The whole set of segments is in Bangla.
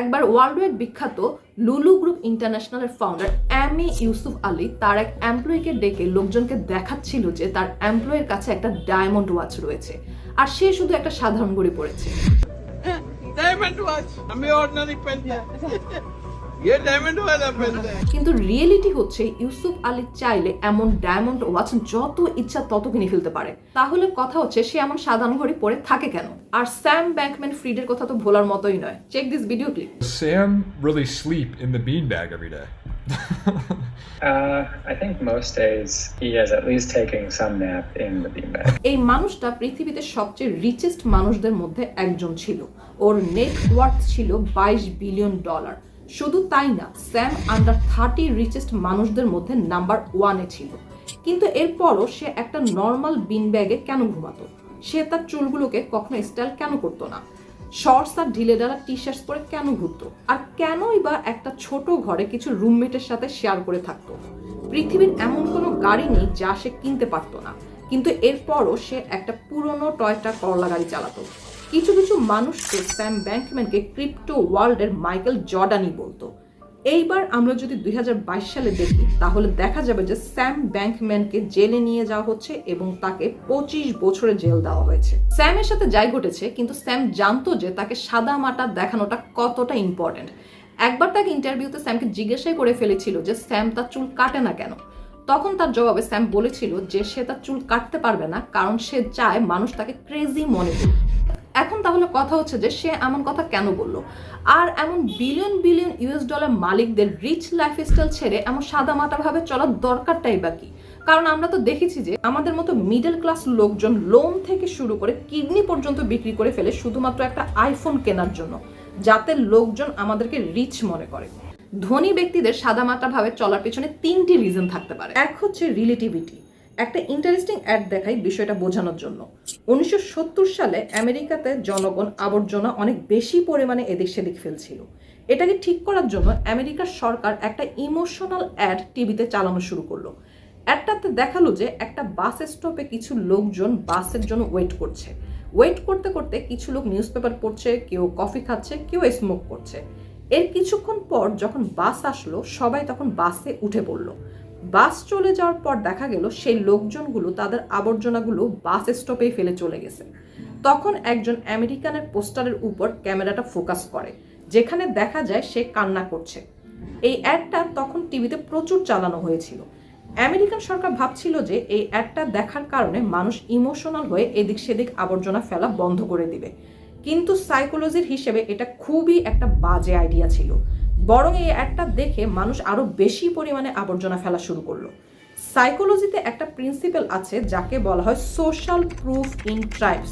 একবার ওয়ার্ল্ড ওয়াইড বিখ্যাত Lulu group ইন্টারন্যাশনালের founder M A Yusuf Ali তার এক এমপ্লয়িকে ডেকে লোকজনকে দেখাচ্ছিল যে তার এমপ্লয়ের কাছে একটা ডায়মন্ড ওয়াচ রয়েছে। আর সে শুধু একটা সাধারণ গড়ে পড়েছে। ডায়মন্ড ওয়াচ আমি অর্ডিনারি কিন্তু রিয়েলিটি হচ্ছে ইউসুফ আলী চাইলে এমন ডায়মন্ড ওয়াচ যত ইচ্ছা তত কিনে ফেলতে পারে। তাহলে কথা হচ্ছে সে এমন সাধারণ ঘড়ি পরে থাকে কেন? আর স্যাম ব্যাংকম্যান ফ্রিডের কথা তো ভোলার মতোই নয়। Check this video clip Sam really sleep in the bean bag every day এই মানুষটা পৃথিবীতে সবচেয়ে রিচেস্ট মানুষদের মধ্যে একজন ছিল। ওর নেটওয়ার্ক ছিল 22 বিলিয়ন ডলার শুধু তাই না, স্যাম আন্ডার থার্টি রিচেস্ট মানুষদের মধ্যে নাম্বার ওয়ানে ছিল। কিন্তু এরপরও সে একটা নর্মাল বিন ব্যাগে কেন ঘুমাতো? সে তার চুলগুলোকে কখনো স্টাইল কেন করতো না? শর্টস আর ঢিলে ডালা টি শার্টস পরে কেন ঘুরতো? আর কেনই বা একটা ছোট ঘরে কিছু রুমমেটের সাথে শেয়ার করে থাকতো? পৃথিবীর এমন কোনো গাড়ি নেই যা সে কিনতে পারতো না। কিন্তু এরপরও সে একটা পুরনো টয়টা করলা গাড়ি চালাতো। কিছু কিছু মানুষকে স্যাম ব্যাংকম্যানকে ক্রিপ্টো ওয়ার্ল্ডের মাইকেল জর্ডানি বলতো। এইবার আমরা যদি দুই হাজার বাইশ সালে দেখি, তাহলে দেখা যাবে যে স্যাম ব্যাংকম্যানকে জেলে নিয়ে যাওয়া হচ্ছে এবং তাকে পঁচিশ বছরের জেল দেওয়া হয়েছে। স্যামের সাথে যাই ঘটেছে, কিন্তু স্যাম জানতো যে তাকে সাদা মাটা দেখানোটা কতটা ইম্পর্টেন্ট একবার তাকে ইন্টারভিউতে স্যামকে জিজ্ঞাসাই করে ফেলেছিল যে স্যাম তার চুল কাটে না কেন। তখন তার জবাবে স্যাম বলেছিল যে সে তার চুল কাটতে পারবে না, কারণ সে চায় মানুষ তাকে ক্রেজি মনে করুক। এখন তাহলে কথা হচ্ছে যে সে এমন কথা কেন বলল? আর এমন বিলিয়ন বিলিয়ন ইউএস ডলার মালিকদের রিচ লাইফস্টাইল ছেড়ে এমন সাদামাটাভাবে চলার দরকারটাই বাকি কারণ আমরা তো দেখেছি যে আমাদের মতো মিডল ক্লাস লোকজন লোন থেকে শুরু করে কিডনি পর্যন্ত বিক্রি করে ফেলে শুধুমাত্র একটা আইফোন কেনার জন্য, যাতে লোকজন আমাদেরকে রিচ মনে করে। ধনী ব্যক্তিদের সাদামাটাভাবে চলার পেছনে তিনটি রিজন থাকতে পারে। এক হচ্ছে রিলেটিভিটি একটা ইন্টারেস্টিং অ্যাড দেখাই বিষয়টা বোঝানোর জন্য। উনিশশো সত্তর সালে আমেরিকাতে জনগণ আবর্জনা অনেক বেশি পরিমাণে এদিক সেদিক ফেলছিল। এটাকে ঠিক করার জন্য আমেরিকার সরকার একটা ইমোশনাল অ্যাড টিভিতে চালানো শুরু করল। অ্যাডটাতে দেখাল যে একটা বাস স্টপে কিছু লোকজন বাসের জন্য ওয়েট করছে। ওয়েট করতে করতে কিছু লোক নিউজ পেপার পড়ছে, কেউ কফি খাচ্ছে, কেউ স্মোক করছে। এর কিছুক্ষণ পর যখন বাস আসলো, সবাই তখন বাসে উঠে পড়ল। বাস চলে যাওয়ার পর দেখা গেল সেই লোকজনগুলো তাদের আবর্জনাগুলো বাস স্টপেই ফেলে চলে গেছে। তখন একজন আমেরিকানের পোস্টারের উপর ক্যামেরাটা ফোকাস করে, যেখানে দেখা যায় সে কান্না করছে। এই অ্যাডটা তখন টিভিতে প্রচুর চালানো হয়েছিল। আমেরিকান সরকার ভাবছিল যে এই অ্যাডটা দেখার কারণে মানুষ ইমোশনাল হয়ে এদিক সেদিক আবর্জনা ফেলা বন্ধ করে দিবে। কিন্তু সাইকোলজির হিসেবে এটা খুবই একটা বাজে আইডিয়া ছিল। বরং এই অ্যাডটা দেখে মানুষ আরও বেশি পরিমাণে আবর্জনা ফেলা শুরু করল। সাইকোলজিতে একটা প্রিন্সিপাল আছে যাকে বলা হয় সোশ্যাল প্রুফ ইন ট্রাইবস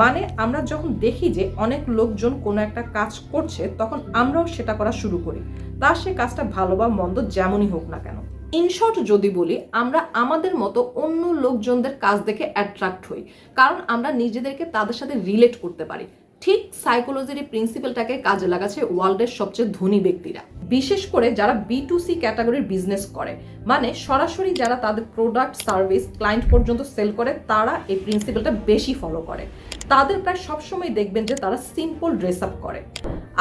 মানে আমরা যখন দেখি যে অনেক লোকজন কোনো একটা কাজ করছে, তখন আমরাও সেটা করা শুরু করি। তা সে কাজটা ভালো বা মন্দ যেমনই হোক না কেন। ইনশর্ট যদি বলি, আমরা আমাদের মতো অন্য লোকজনদের কাজ দেখে অ্যাট্রাক্ট হই। কারণ আমরা নিজেদেরকে তাদের সাথে রিলেট করতে পারি। ঠিক সাইকোলজির এই প্রিন্সিপালটাকে কাজে লাগাচ্ছে ওয়ার্ল্ডের সবচেয়ে ধনী ব্যক্তিরা। বিশেষ করে যারা বি টু সি ক্যাটাগরির বিজনেস করে মানে সরাসরি যারা তাদের প্রোডাক্ট সার্ভিস ক্লায়েন্ট পর্যন্ত সেল করে, তারা এই প্রিন্সিপালটা বেশি ফলো করে। তাদের প্রায় সবসময় দেখবেন যে তারা সিম্পল ড্রেস আপ করে।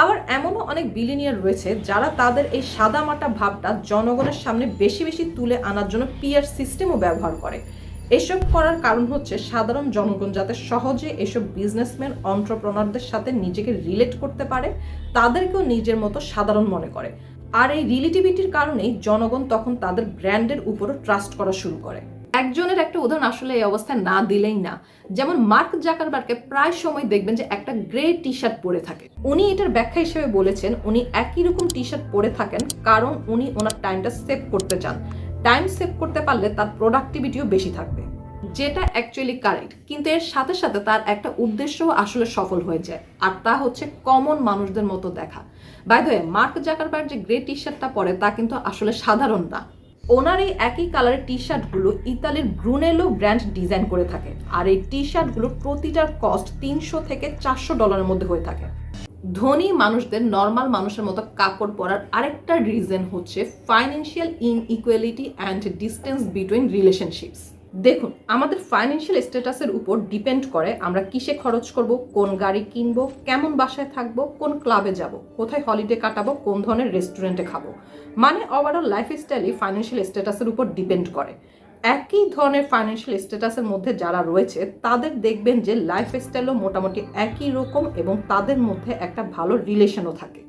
আবার এমনও অনেক বিলিনিয়ার রয়েছে যারা তাদের এই সাদামাটা ভাবটা জনগণের সামনে বেশি বেশি তুলে আনার জন্য পিয়ার সিস্টেমও ব্যবহার করে। এসব করার কারণ হচ্ছে সাধারণ জনগণ যাতে সহজে এসব বিজনেসম্যান অন্টারপ্রনারদের সাথে নিজেকে রিলেট করতে পারে, তাদেরকেও নিজের মতো সাধারণ মনে করে। আর এই রিলেটিভিটির কারণেই জনগণ তখন তাদের ব্র্যান্ডের উপরও ট্রাস্ট করা শুরু করে। একজনের একটা উদাহরণ আসলে এই অবস্থায় না দিলেই না। যেমন মার্ক জাকারবার্গকে প্রায় সময় দেখবেন যে একটা গ্রে টি শার্ট পরে থাকে। উনি এটার ব্যাখ্যা হিসেবে বলেছেন, উনি একই রকম টি শার্ট পরে থাকেন, কারণ উনি ওনার টাইমটা সেভ করতে চান। টাইম সেভ করতে পারলে তার প্রোডাক্টিভিটিও বেশি থাকবে। যেটা অ্যাকচুয়ালি কারেক্ট কিন্তু এর সাথে সাথে তার একটা উদ্দেশ্যও আসলে সফল হয়ে যায়, আর তা হচ্ছে কমন মানুষদের মতো দেখা। বাই দ্য মার্ক জাকারবার যে গ্রে টি শার্টটা পরে, তা কিন্তু আসলে সাধারণ না। ওনার এই একই কালারের টি শার্টগুলো ইতালির ব্রুনেলো ব্র্যান্ড ডিজাইন করে থাকে, আর এই টি শার্টগুলো প্রতিটার কস্ট তিনশো থেকে চারশো ডলারের মধ্যে হয়ে থাকে। ধনী মানুষদের নর্মাল মানুষের মতো কাপড় পরার আরেকটা রিজন হচ্ছে financial inequality and distance between relationships দেখুন, আমাদের ফাইন্যান্সিয়াল স্ট্যাটাসের উপর ডিপেন্ড করে আমরা কিসে খরচ করব, কোন গাড়ি কিনবো, কেমন বাসায় থাকব, কোন ক্লাবে যাব, কোথায় হলিডে কাটাবো, কোন ধরনের রেস্টুরেন্টে খাব। মানে ওভারঅল লাইফ স্টাইলই ফাইন্যান্সিয়াল স্ট্যাটাসের উপর ডিপেন্ড করে। একই ধরনের ফাইন্যান্সিয়াল স্ট্যাটাসের মধ্যে যারা রয়েছে, তাদের দেখবেন যে লাইফ স্টাইলও মোটামুটি একই রকম এবং তাদের মধ্যে একটা ভালো রিলেশনও থাকে।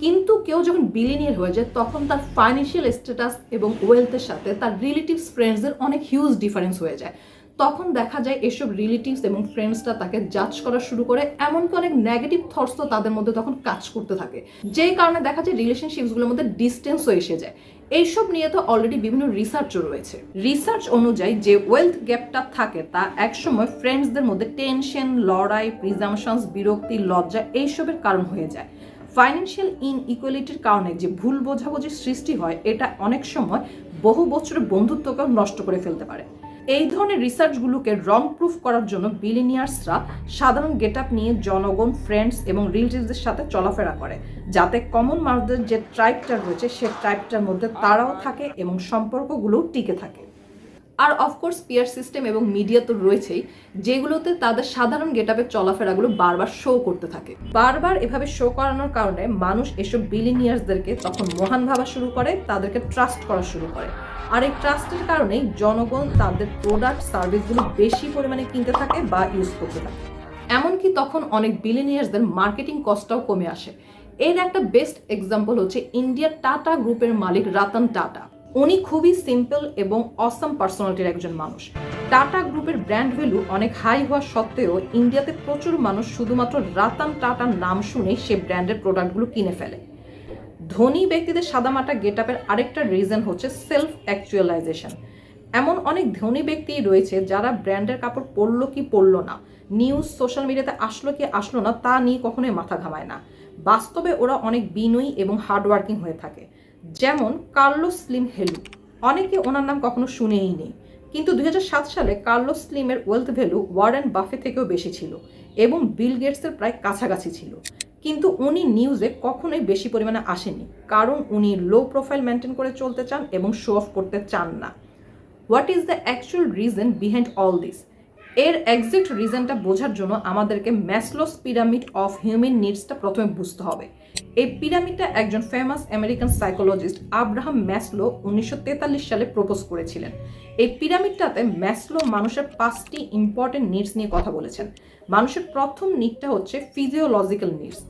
কিন্তু কেউ যখন বিলিনিয়ার হয়ে যায়, তখন তার ফাইন্যান্সিয়াল স্ট্যাটাস এবং ওয়েলথের সাথে তার রিলেটিভস ফ্রেন্ডসদের অনেক হিউজ ডিফারেন্স হয়ে যায়। তখন দেখা যায় এসব রিলেটিভস এবং ফ্রেন্ডসরা তাকে জাজ করা শুরু করে, এমনকি অনেক নেগেটিভ থটসও তাদের মধ্যে তখন কাজ করতে থাকে। যেই কারণে দেখা যায় রিলেশনশিপসগুলোর মধ্যে ডিস্টেন্সও এসে যায়। এইসব নিয়ে তো অলরেডি বিভিন্ন রিসার্চও রয়েছে। রিসার্চ অনুযায়ী যে ওয়েলথ গ্যাপটা থাকে তা একসময় ফ্রেন্ডসদের মধ্যে টেনশন লড়াই প্রিজামশনস বিরক্তি, লজ্জা এইসবের কারণ হয়ে যায়। ফাইন্যান্সিয়াল ইনইকুয়ালিটির কারণে যে ভুল বোঝাবুঝির সৃষ্টি হয়, এটা অনেক সময় বহু বছরের বন্ধুত্বকেও নষ্ট করে ফেলতে পারে। এই ধরনের রিসার্চগুলোকে রং প্রুফ করার জন্য বিলিনিয়ার্সরা সাধারণ গেট আপ নিয়ে জনগণ ফ্রেন্ডস এবং রিলেটিভসদের সাথে চলাফেরা করে, যাতে কমন মানুষদের যে ট্রাইবটা রয়েছে, সে ট্রাইবটার মধ্যে তারাও থাকে এবং সম্পর্কগুলোও টিকে থাকে। আর অফকোর্স পিয়ার সিস্টেম এবং মিডিয়া তো রয়েছেই, যেগুলোতে তাদের সাধারণ গেটআপের চলাফেরাগুলো বারবার শো করতে থাকে। বারবার এভাবে শো করানোর কারণে মানুষ এসব বিলিনিয়ার্সদেরকে তখন মহান ভাবা শুরু করে, তাদেরকে ট্রাস্ট করা শুরু করে। আর এই ট্রাস্টের কারণেই জনগণ তাদের প্রোডাক্ট সার্ভিসগুলো বেশি পরিমাণে কিনতে থাকে বা ইউজ করতে থাকে। এমনকি তখন অনেক বিলিনিয়ার্সদের মার্কেটিং কস্টটাও কমে আসে। এর একটা বেস্ট এক্সাম্পল হচ্ছে ইন্ডিয়ার টাটা গ্রুপের মালিক রাতন টাটা উনি খুবই সিম্পল এবং অসম পার্সোনালিটির একজন মানুষ। টাটা গ্রুপের ব্র্যান্ড ভ্যালু অনেক হাই হওয়া সত্ত্বেও ইন্ডিয়াতে প্রচুর মানুষ শুধুমাত্র রাতান টাটার নাম শুনেই সে ব্র্যান্ডের প্রোডাক্টগুলো কিনে ফেলে। ধনী ব্যক্তিদের সাদামাটা গেট আপের আরেকটা রিজন হচ্ছে সেলফ অ্যাকচুয়ালাইজেশন এমন অনেক ধনী ব্যক্তি রয়েছে যারা ব্র্যান্ডের কাপড় পরলো কি পরলো না নিউজ সোশ্যাল মিডিয়াতে আসলো কি আসলো না তা নিয়ে কখনোই মাথা ঘামায় না। বাস্তবে ওরা অনেক বিনয়ী এবং হার্ডওয়ার্কিং হয়ে থাকে। যেমন কার্লোস স্লিম হেলু। অনেকে ওনার নাম কখনো শুনেই নেই। কিন্তু দু হাজার সাত সালে কার্লোস স্লিমের ওয়েলথ ভ্যালু ওয়ারেন বাফে থেকেও বেশি ছিল এবং বিল গেটসের প্রায় কাছাকাছি ছিল। কিন্তু উনি নিউজে কখনোই বেশি পরিমাণে আসেনি কারণ উনি লো প্রোফাইল মেনটেন করে চলতে চান এবং শো অফ করতে চান না। What is the actual reason behind all this? এর এক্সাক্ট রিজনটা বোঝার জন্য আমাদেরকে ম্যাসলোস পিরামিড অফ হিউম্যান নিডসটা প্রথমে বুঝতে হবে। এই পিরামিডটা একজন famous American psychologist Abraham Maslow উনিশশো সালে প্রপোজ করেছিলেন। এই পিরামিডটাতে ম্যাসলো মানুষের পাঁচটি ইম্পর্টেন্ট নিডস নিয়ে কথা বলেছেন। মানুষের প্রথম নিডটা হচ্ছে ফিজিওলজিক্যাল নিডস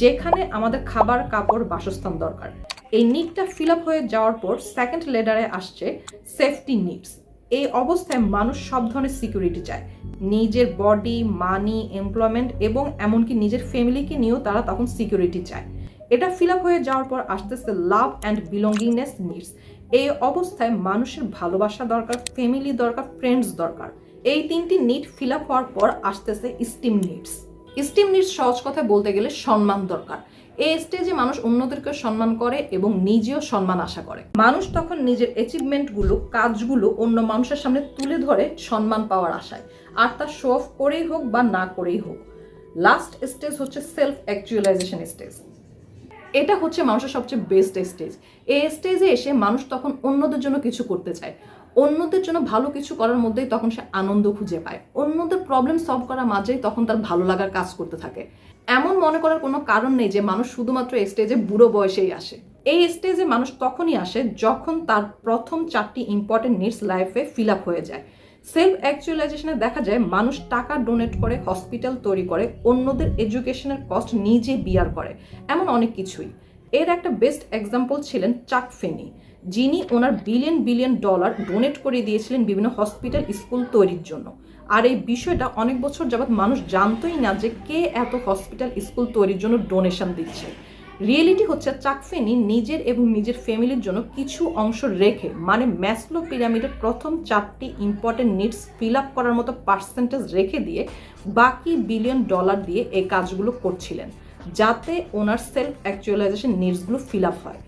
যেখানে আমাদের খাবার, কাপড়, বাসস্থান দরকার। এই নিডটা ফিল আপ হয়ে যাওয়ার পর সেকেন্ড লেডারে আসছে সেফটি নিডস এই অবস্থায় মানুষ সব ধরনের সিকিউরিটি চায়। নিজের বডি মানি এমপ্লয়মেন্ট এবং এমনকি নিজের ফ্যামিলিকে নিয়েও তারা তখন সিকিউরিটি চায়। এটা ফিল আপ হয়ে যাওয়ার পর আসতেছে লাভ অ্যান্ড বিলঙ্গিংনেস নিডস এই অবস্থায় মানুষের ভালোবাসা দরকার ফ্যামিলি দরকার ফ্রেন্ডস দরকার। এই তিনটি নিড ফিল আপ হওয়ার পর আসতেছে স্টিম নিডস স্টিম নিডস সহজ কথায় বলতে গেলে সম্মান দরকার। এই স্টেজে মানুষ অন্যদেরকে সম্মান করে এবং নিজেও সম্মান আশা করে। মানুষ তখন নিজের অ্যাচিভমেন্টগুলো কাজগুলো অন্য মানুষের সামনে তুলে ধরে সম্মান পাওয়ার আশায়। আর তা শো অফ করেই হোক বা না করেই হোক। লাস্ট স্টেজ হচ্ছে সেলফ অ্যাকচুয়ালাইজেশন স্টেজ এটা হচ্ছে মানুষের সবচেয়ে বেস্ট স্টেজ এই স্টেজে এসে মানুষ তখন অন্যদের জন্য কিছু করতে চায়। অন্যদের জন্য ভালো কিছু করার মধ্যেই তখন সে আনন্দ খুঁজে পায়। অন্যদের প্রবলেম সলভ করার মাঝেই তখন তার ভালো লাগার কাজ করতে থাকে। এমন মনে করার কোনো কারণ নেই যে মানুষ শুধুমাত্র এই স্টেজে বুড়ো বয়সেই আসে। এই স্টেজে মানুষ তখনই আসে যখন তার প্রথম চারটি ইম্পর্টেন্ট নিডস লাইফে ফিল আপ হয়ে যায়। সেলফ অ্যাকচুয়ালাইজেশনে দেখা যায় মানুষ টাকা ডোনেট করে হসপিটাল তৈরি করে, অন্যদের এডুকেশনের কস্ট নিজে বিয়ার করে। এমন অনেক কিছুই। এর একটা বেস্ট এক্সাম্পল ছিলেন চাক ফেনি যিনি ওনার বিলিয়ন বিলিয়ন ডলার ডোনেট করে দিয়েছিলেন বিভিন্ন হসপিটাল স্কুল তৈরির জন্য। আর এই বিষয়টা অনেক বছর যাবৎ মানুষ জানতোই না যে কে এত হসপিটাল স্কুল তৈরির জন্য ডোনেশন দিচ্ছে। রিয়েলিটি হচ্ছে চাকফেনি নিজের এবং নিজের ফ্যামিলির জন্য কিছু অংশ রেখে মানে ম্যাসলো পিরামিডের প্রথম চারটি ইম্পর্টেন্ট নিডস ফিল আপ করার মতো পার্সেন্টেজ রেখে দিয়ে বাকি বিলিয়ন ডলার দিয়ে এই কাজগুলো করছিলেন, যাতে ওনার সেলফ অ্যাকচুয়ালাইজেশন নিডসগুলো ফিল আপ হয়।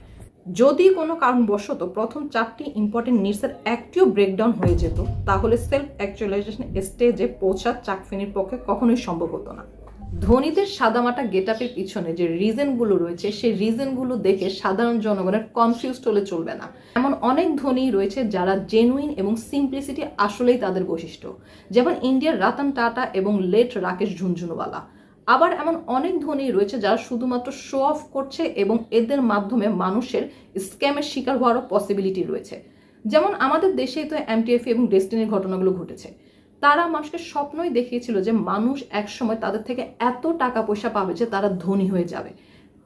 যদি কোনো কারণবশত প্রথম চারটি ইম্পর্টেন্ট নিডসের একটিও ব্রেকডাউন হয়ে যেত, তাহলে সেলফ অ্যাকচুয়ালাইজেশন স্টেজে পৌঁছা চাকফেনির পক্ষে কখনোই সম্ভব হতো না। ধনীদের সাদামাটা গেটআপের পিছনে যে রিজনগুলো রয়েছে, সেই রিজনগুলো দেখে সাধারণ জনগণের কনফিউজড হলে চলবে না। এমন অনেক ধনী রয়েছে যারা জেনুইন এবং সিম্পলিসিটি আসলেই তাদের বৈশিষ্ট্য। যেমন ইন্ডিয়ার রতন টাটা এবং লেট রাকেশ ঝুনঝুনওয়ালা। আবার এমন অনেক ধনী রয়েছে যারা শুধুমাত্র শো অফ করছে এবং এদের মাধ্যমে মানুষের স্ক্যামের শিকার হওয়ারও পসিবিলিটি রয়েছে। যেমন আমাদের দেশেই তো এমটিএফ এবং ডেস্টিনির ঘটনাগুলো ঘটেছে। তারা মানুষকে স্বপ্নই দেখিয়েছিল যে মানুষ একসময় তাদের থেকে এত টাকা পয়সা পাবে যে তারা ধনী হয়ে যাবে।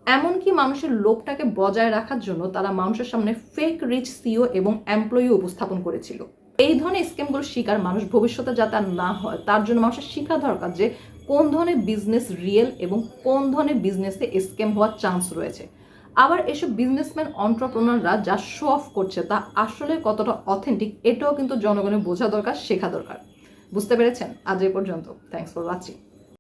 এমনকি মানুষের লোভটাকে বজায় রাখার জন্য তারা মানুষের সামনে ফেক রিচ সিও এবং এমপ্লয়ি উপস্থাপন করেছিল। এই ধরনের স্কিমগুলোর শিকার মানুষ ভবিষ্যতে যাতে আর না হয়, তার জন্য মানুষের শিক্ষা দরকার যে কোন ধরনের বিজনেস রিয়েল এবং কোন ধরনের বিজনেসে স্ক্যাম হওয়ার চান্স রয়েছে? আবার এসব বিজনেসম্যান অন্টারপ্রনাররা যা শো অফ করছে তা আসলে কতটা অথেন্টিক এটাও কিন্তু জনগণের বোঝা দরকার, শেখা দরকার। বুঝতে পেরেছেন? আজ এই পর্যন্ত। Thanks for watching